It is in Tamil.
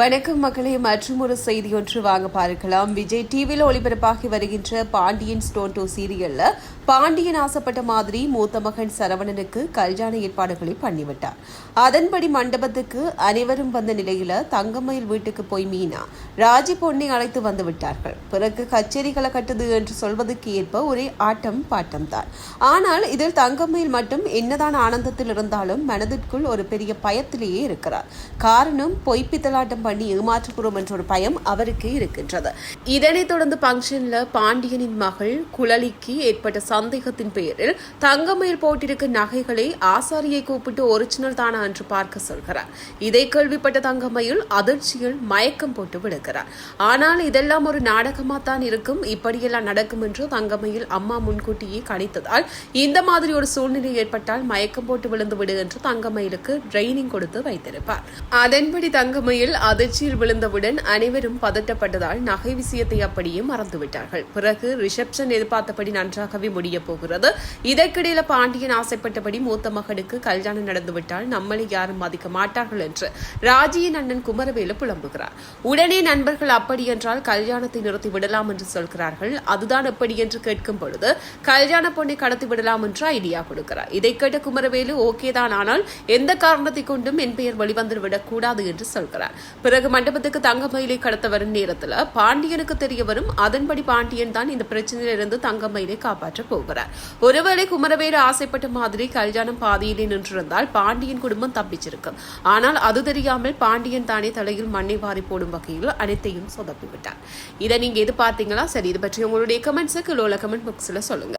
வணக்கம் மக்களே மற்றும் ஒரு செய்தி ஒன்று வாங்க பார்க்கலாம். விஜய் டிவியில் ஒளிபரப்பாகி வருகின்ற பாண்டியன் ஸ்டோன் டூ சீரியல்ல பாண்டியன் ஆசைப்பட்ட மாதிரி மூத்த மகன் சரவணனுக்கு கல்யாண ஏற்பாடுகளை பண்ணிவிட்டார். அதன்படி மண்டபத்துக்கு அனைவரும் வந்த நிலையில தங்கமயில் வீட்டுக்கு போய் மீனா ராஜி பொண்ணை அழைத்து வந்து விட்டார்கள். பிறகு கச்சேரிகளை கட்டுது என்று சொல்வதற்கு ஏற்ப ஒரே ஆட்டம் பாட்டம் தான். ஆனால் இதில் தங்கமயில் மட்டும் என்னதான் ஆனந்தத்தில் இருந்தாலும் மனதிற்குள் ஒரு பெரிய பயத்திலேயே இருக்கிறார். காரணம் பொய்ப்பித்தலாட்டம் பண்ணி ஏமாற்றக்கூடும் என்ற ஒரு பயம் அவருக்கு இருக்கின்றது. இதனைத் தொடர்ந்து பங்கன்ல பாண்டியனின் மகள் குழலிக்கு ஏற்பட்ட சந்தேகத்தின் பெயரில் தங்கமயில் போட்டிருக்க நகைகளை ஆசாரியை கூப்பிட்டு ஒரிஜினல் தானா என்று பார்க்க சொல்கிறார். இதை கேள்விப்பட்ட தங்கமயில் அதிர்ச்சியில் மயக்கம் போட்டு விடுகிறார். ஆனால் இதெல்லாம் ஒரு நாடகமா தான் இருக்கும். இப்படியெல்லாம் நடக்கும் என்று தங்கமயில் அம்மா முன்கூட்டியே கணித்ததால் இந்த மாதிரி ஒரு சூழ்நிலை ஏற்பட்டால் மயக்கம் போட்டு விழுந்து விடு என்று தங்கமயிலுக்கு ட்ரைனிங் கொடுத்து வைத்திருப்பார். அதன்படி தங்கமயில் அது அதிர்ச்சியில் விழுந்தவுடன் அனைவரும் பதட்டப்பட்டதால் நகை விஷயத்தை அப்படியே மறந்துவிட்டார்கள். பிறகு ரிசப்ஷன் எதிர்பார்த்தபடி நன்றாகவே முடிய போகிறது. இதற்கிடையில பாண்டியன் ஆசைப்பட்டபடி மூத்த மகனுக்கு கல்யாணம் நடந்துவிட்டால் நம்மளை யாரும் மதிக்க மாட்டார்கள் என்று ராஜியின் அண்ணன் குமரவேலு புலம்புகிறார். உடனே நண்பர்கள் அப்படி என்றால் கல்யாணத்தை நிறுத்தி விடலாம் என்று சொல்கிறார்கள். அதுதான் எப்படி என்று கேட்கும் பொழுது கல்யாண பொண்ணை கடத்தி விடலாம் என்று ஐடியா கொடுக்கிறார். இதை கேட்ட குமரவேலு ஓகே தான் ஆனால் எந்த காரணத்தை கொண்டும் என் பெயர் வெளிவந்து விடக்கூடாது என்று சொல்கிறார். பிறகு மண்டபத்துக்கு தங்கமயிலை கடத்த வரும் நேரத்துல பாண்டியனுக்கு தெரிய வரும். அதன்படி பாண்டியன் தான் இந்த பிரச்சனையிலிருந்து தங்கமயிலை காப்பாற்ற போகிறார். ஒருவேளை குமரவேலு ஆசைப்பட்ட மாதிரி கல்யாணம் பாதியிலே நின்றிருந்தால் பாண்டியன் குடும்பம் தப்பிச்சிருக்கும். ஆனால் அது தெரியாமல் பாண்டியன் தானே தலையில் மண்ணை வாரி போடும் வகையில் அனைத்தையும் சொதப்பிவிட்டார் இதை நீங்க எது பார்த்தீங்களா சரி இது பற்றி உங்களுடைய கமெண்ட்ஸுக்கு லோல கமெண்ட் பாக்ஸ்ல சொல்லுங்க.